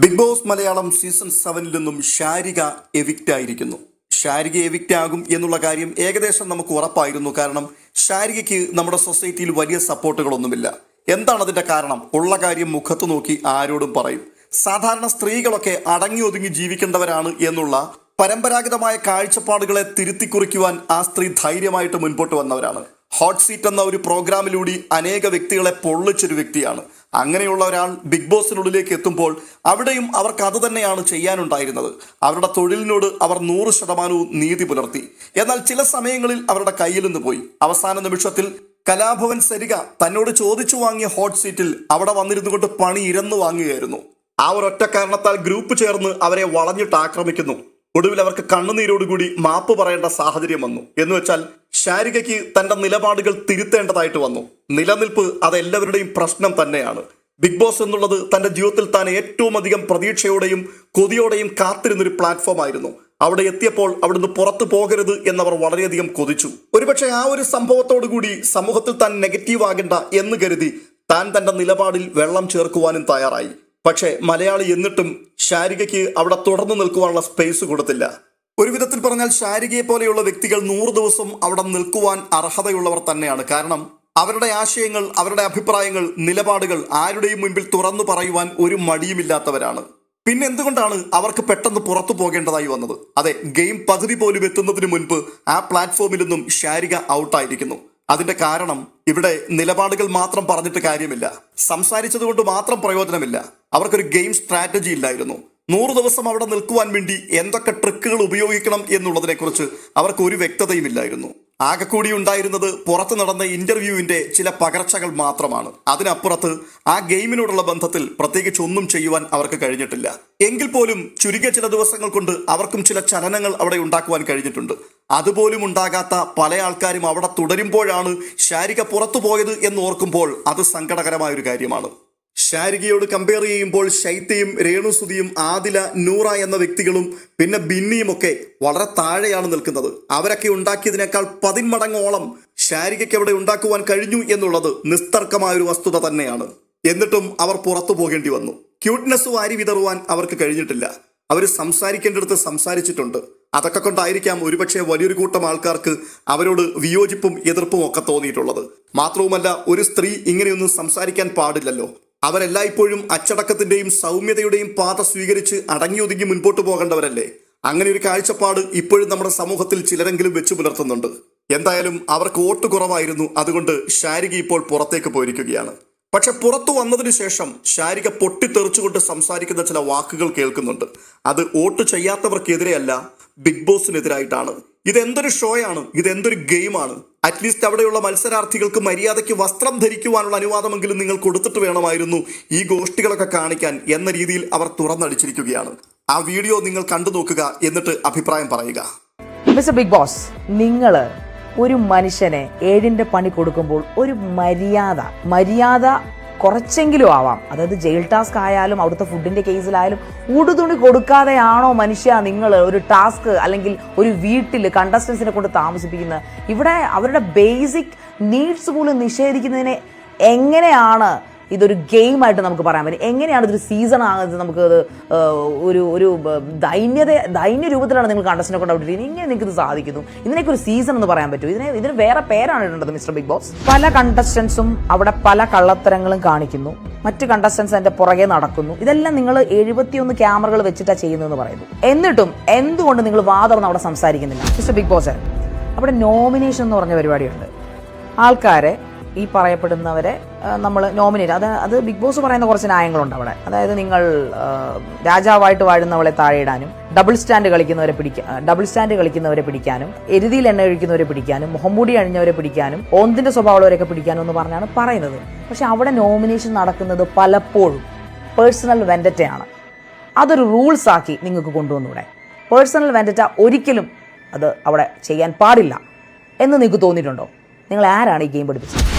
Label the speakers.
Speaker 1: Big boss Malayalam season സെവനിൽ നിന്നും Sarika evict ആയിരിക്കുന്നു. ശാരിക എവിക്റ്റ് ആകും എന്നുള്ള കാര്യം ഏകദേശം നമുക്ക് ഉറപ്പായിരുന്നു. കാരണം ശാരികയ്ക്ക് നമ്മുടെ സൊസൈറ്റിയിൽ വലിയ സപ്പോർട്ടുകളൊന്നുമില്ല. എന്താണ് അതിന്റെ കാരണം? ഉള്ള കാര്യം മുഖത്ത് നോക്കി ആരോടും പറയും. സാധാരണ സ്ത്രീകളൊക്കെ അടങ്ങി ഒതുങ്ങി ജീവിക്കേണ്ടവരാണ് എന്നുള്ള പരമ്പരാഗതമായ കാഴ്ചപ്പാടുകളെ തിരുത്തിക്കുറിക്കുവാൻ ആ സ്ത്രീ ധൈര്യമായിട്ട് മുൻപോട്ട് വന്നവരാണ്. ഹോട്ട് സീറ്റ് എന്ന ഒരു പ്രോഗ്രാമിലൂടെ അനേക വ്യക്തികളെ പൊള്ളിച്ചൊരു വ്യക്തിയാണ്. അങ്ങനെയുള്ള ഒരാൾ ബിഗ് ബോസിനുള്ളിലേക്ക് എത്തുമ്പോൾ അവിടെയും അവർക്ക് അത് തന്നെയാണ് ചെയ്യാനുണ്ടായിരുന്നത്. അവരുടെ തൊഴിലിനോട് അവർ നൂറ് ശതമാനവും നീതി പുലർത്തി. എന്നാൽ ചില സമയങ്ങളിൽ അവരുടെ കയ്യിൽ നിന്ന് പോയി. അവസാന നിമിഷത്തിൽ കലാഭവൻ സരിക തന്നോട് ചോദിച്ചു വാങ്ങിയ ഹോട്ട് സീറ്റിൽ അവിടെ വന്നിരുന്നു കൊണ്ട് പണി ഇരന്നു വാങ്ങുകയായിരുന്നു. ആ ഒരൊറ്റ കാരണത്താൽ ഗ്രൂപ്പ് ചേർന്ന് അവരെ വളഞ്ഞിട്ട് ആക്രമിക്കുന്നു. ഒടുവിൽ അവർക്ക് കണ്ണുനീരോടുകൂടി മാപ്പ് പറയേണ്ട സാഹചര്യം വന്നു. എന്ന് വെച്ചാൽ ശാരികയ്ക്ക് തന്റെ നിലപാടുകൾ തിരുത്തേണ്ടതായിട്ട് വന്നു. നിലനിൽപ്പ് അതെല്ലാവരുടെയും പ്രശ്നം തന്നെയാണ്. ബിഗ് ബോസ് എന്നുള്ളത് തന്റെ ജീവിതത്തിൽ താൻ ഏറ്റവും അധികം പ്രതീക്ഷയോടെയും കൊതിയോടെയും കാത്തിരുന്നൊരു പ്ലാറ്റ്ഫോം ആയിരുന്നു. അവിടെ എത്തിയപ്പോൾ അവിടുന്ന് പുറത്തു പോകരുത് എന്നവർ വളരെയധികം കൊതിച്ചു. ഒരുപക്ഷെ ആ ഒരു സംഭവത്തോടു കൂടി സമൂഹത്തിൽ താൻ നെഗറ്റീവ് ആകേണ്ട എന്ന് കരുതി താൻ തന്റെ നിലപാടിൽ വെള്ളം ചേർക്കുവാനും തയ്യാറായി. പക്ഷേ മലയാളി എന്നിട്ടും ശാരികയ്ക്ക് അവിടെ തുടർന്ന് നിൽക്കുവാനുള്ള സ്പേസ് കൊടുത്തില്ല. ഒരു വിധത്തിൽ പറഞ്ഞാൽ ശാരികയെ പോലെയുള്ള വ്യക്തികൾ നൂറ് ദിവസം അവിടെ നിൽക്കുവാൻ അർഹതയുള്ളവർ തന്നെയാണ്. കാരണം അവരുടെ ആശയങ്ങൾ അവരുടെ അഭിപ്രായങ്ങൾ നിലപാടുകൾ ആരുടെയും മുൻപിൽ തുറന്നു പറയുവാൻ ഒരു മടിയുമില്ലാത്തവരാണ്. പിന്നെ എന്തുകൊണ്ടാണ് അവർക്ക് പെട്ടെന്ന് പുറത്തു പോകേണ്ടതായി വന്നത്? അതെ ഗെയിം പകുതി പോലും എത്തുന്നതിന് മുൻപ് ആ പ്ലാറ്റ്ഫോമിൽ നിന്നും ശാരിക ഔട്ടായിരിക്കുന്നു അതിന്റെ കാരണം ഇവിടെ നിലപാടുകൾ മാത്രം പറഞ്ഞിട്ട് കാര്യമില്ല. സംസാരിച്ചത് കൊണ്ട് മാത്രം പ്രയോജനമില്ല. അവർക്കൊരു ഗെയിം സ്ട്രാറ്റജി ഇല്ലായിരുന്നു. നൂറ് ദിവസം അവിടെ നിൽക്കുവാൻ വേണ്ടി എന്തൊക്കെ ട്രിക്കുകൾ ഉപയോഗിക്കണം എന്നുള്ളതിനെക്കുറിച്ച് അവർക്ക് ഒരു വ്യക്തതയുമില്ലായിരുന്നു ആകെക്കൂടി ഉണ്ടായിരുന്നത് പുറത്ത് നടന്ന ഇന്റർവ്യൂവിന്റെ ചില പകർച്ചകൾ മാത്രമാണ്. അതിനപ്പുറത്ത് ആ ഗെയിമിനോടുള്ള ബന്ധത്തിൽ പ്രത്യേകിച്ച് ഒന്നും ചെയ്യുവാൻ അവർക്ക് കഴിഞ്ഞിട്ടില്ല. എങ്കിൽ പോലും ചുരുങ്ങിയ ചില ദിവസങ്ങൾ കൊണ്ട് അവർക്കും ചില ചലനങ്ങൾ അവിടെ ഉണ്ടാക്കുവാൻ കഴിഞ്ഞിട്ടുണ്ട്. അതുപോലും ഉണ്ടാകാത്ത പല ആൾക്കാരും അവിടെ തുടരുമ്പോഴാണ് ശാരിക പുറത്തു പോയത് എന്ന് ഓർക്കുമ്പോൾ അത് സങ്കടകരമായ ഒരു കാര്യമാണ്. ശാരികയോട് കമ്പയർ ചെയ്യുമ്പോൾ ശൈത്യയും രേണുസുതിയും ആദില നൂറ എന്ന വ്യക്തികളും പിന്നെ ബിന്നിയും ഒക്കെ വളരെ താഴെയാണ് നിൽക്കുന്നത്. അവരൊക്കെ ഉണ്ടാക്കിയതിനേക്കാൾ പതിന്മടങ്ങോളം ശാരികയ്ക്ക് അവിടെ ഉണ്ടാക്കുവാൻ കഴിഞ്ഞു എന്നുള്ളത് നിസ്തർക്കമായ ഒരു വസ്തുത തന്നെയാണ്. എന്നിട്ടും അവർ പുറത്തു പോകേണ്ടി വന്നു. ക്യൂട്ട്നെസ് വാരി വിതറുവാൻ അവർക്ക് കഴിഞ്ഞിട്ടില്ല. അവർ സംസാരിക്കേണ്ടടുത്ത് സംസാരിച്ചിട്ടുണ്ട്. അതൊക്കെ കൊണ്ടായിരിക്കാം ഒരുപക്ഷെ വലിയൊരു കൂട്ടം ആൾക്കാർക്ക് അവരോട് വിയോജിപ്പും എതിർപ്പും ഒക്കെ തോന്നിയിട്ടുള്ളത്. മാത്രവുമല്ല ഒരു സ്ത്രീ ഇങ്ങനെയൊന്നും സംസാരിക്കാൻ പാടില്ലല്ലോ. അവരെല്ലായ്പ്പോഴും അച്ചടക്കത്തിന്റെയും സൗമ്യതയുടെയും പാത സ്വീകരിച്ച് അടങ്ങി ഒതുങ്ങി മുൻപോട്ട് പോകേണ്ടവരല്ലേ? അങ്ങനെ ഒരു കാഴ്ചപ്പാട് ഇപ്പോഴും നമ്മുടെ സമൂഹത്തിൽ ചിലരെങ്കിലും വെച്ചു പുലർത്തുന്നുണ്ട്. എന്തായാലും അവർക്ക് വോട്ട് കുറവായിരുന്നു. അതുകൊണ്ട് ഷാരിക ഇപ്പോൾ പുറത്തേക്ക് പോയിരിക്കുകയാണ്. പക്ഷെ പുറത്തു വന്നതിന് ശേഷം ശാരിക പൊട്ടിത്തെറിച്ചുകൊണ്ട് സംസാരിക്കുന്ന ചില വാക്കുകൾ കേൾക്കുന്നുണ്ട്. അത് വോട്ട് ചെയ്യാത്തവർക്കെതിരെയല്ല ബിഗ് ബോസിനെതിരായിട്ടാണ്. ഇതെന്തൊരു ഷോയാണ് ഇതെന്തൊരു ഗെയിമാണ്. അറ്റ്ലീസ്റ്റ് അവിടെയുള്ള മത്സരാർത്ഥികൾക്ക് മര്യാദയ്ക്ക് വസ്ത്രം ധരിക്കുവാനുള്ള അനുവാദമെങ്കിലും നിങ്ങൾ കൊടുത്തിട്ട് വേണമായിരുന്നു ഈ ഗോഷ്ഠികളൊക്കെ കാണിക്കാൻ എന്ന രീതിയിൽ അവർ തുറന്നടിച്ചിരിക്കുകയാണ്. ആ വീഡിയോ നിങ്ങൾ കണ്ടു നോക്കുക എന്നിട്ട് അഭിപ്രായം പറയുക.
Speaker 2: ബിഗ് ബോസ് നിങ്ങൾ ഒരു മനുഷ്യനെ ഏഴിന്റെ പണി കൊടുക്കുമ്പോൾ ഒരു മര്യാദ. മര്യാദ കുറച്ചെങ്കിലും ആവാം. അതായത് ജയിൽ ടാസ്ക് ആയാലും അവിടുത്തെ ഫുഡിന്റെ കേസിലായാലും ഉടുതുണി കൊടുക്കാതെയാണോ മനുഷ്യ നിങ്ങൾ ഒരു ടാസ്ക് അല്ലെങ്കിൽ ഒരു വീട്ടിൽ കണ്ടസ്റ്റൻസിനെ കൊണ്ട് താമസിപ്പിക്കുന്നത്? ഇവിടെ അവരുടെ ബേസിക് നീഡ്സ് പോലും നിഷേധിക്കുന്നതിനെ എങ്ങനെയാണ് ഇതൊരു ഗെയിമായിട്ട് നമുക്ക് പറയാൻ പറ്റും. എങ്ങനെയാണ് ഇതൊരു സീസൺ ആകുന്നത് നമുക്ക് ഒരു ഒരു ദൈന്യത ദൈന്യ രൂപത്തിലാണ് നിങ്ങൾ കണ്ടസ്റ്റിനെ കൊണ്ട് അവിടെ ഇങ്ങനെ നിങ്ങൾക്ക് ഇത് സാധിക്കുന്നു. ഇതിനൊക്കെ ഒരു സീസൺ എന്ന് പറയാൻ പറ്റും. ഇതിനെ ഇതിന് വേറെ പേരാണ് ഇടേണ്ടത് മിസ്റ്റർ ബിഗ് ബോസ്. പല കണ്ടസ്റ്റൻസും അവിടെ പല കള്ളത്തരങ്ങളും കാണിക്കുന്നു. മറ്റ് കണ്ടസ്റ്റൻസ് അതിന്റെ പുറകെ നടക്കുന്നു. ഇതെല്ലാം നിങ്ങൾ എഴുപത്തിയൊന്ന് ക്യാമറകൾ വെച്ചിട്ടാണ് ചെയ്യുന്നതെന്ന് പറയുന്നു. എന്നിട്ടും എന്തുകൊണ്ട് നിങ്ങൾ വാതർന്ന് അവിടെ സംസാരിക്കുന്നില്ല? മിസ്റ്റർ ബിഗ് ബോസ് അവിടെ നോമിനേഷൻ എന്ന് പറഞ്ഞ പരിപാടിയുണ്ട്. ആൾക്കാരെ ഈ പറയപ്പെടുന്നവരെ നമ്മൾ നോമിനേറ്റ്. അത് അത് ബിഗ് ബോസ് പറയുന്ന കുറച്ച് ന്യായങ്ങളുണ്ട് അവിടെ. അതായത് നിങ്ങൾ രാജാവായിട്ട് വാഴുന്നവളെ താഴെയിടാനും ഡബിൾ സ്റ്റാൻഡ് കളിക്കുന്നവരെ പിടിക്കാൻ ഡബിൾ സ്റ്റാൻഡ് കളിക്കുന്നവരെ പിടിക്കാനും എരുതിയിൽ എണ്ണ ഒഴിക്കുന്നവരെ പിടിക്കാനും മുഹമ്മൂടി അണിഞ്ഞവരെ പിടിക്കാനും ഓന്തിന്റെ സ്വഭാവമുള്ളവരെയൊക്കെ പിടിക്കാനും എന്ന് പറഞ്ഞാണ് പറയുന്നത്. പക്ഷെ അവിടെ നോമിനേഷൻ നടക്കുന്നത് പലപ്പോഴും പേഴ്സണൽ വെൻഡറ്റയാണ്. അതൊരു റൂൾസ് ആക്കി നിങ്ങൾക്ക് കൊണ്ടുവന്നൂടെ. പേഴ്സണൽ വെൻഡറ്റ ഒരിക്കലും അത് അവിടെ ചെയ്യാൻ പാടില്ല എന്ന് നിങ്ങൾക്ക് തോന്നിയിട്ടുണ്ടോ? നിങ്ങൾ ആരാണ് ഈ ഗെയിം പഠിപ്പിച്ചത്?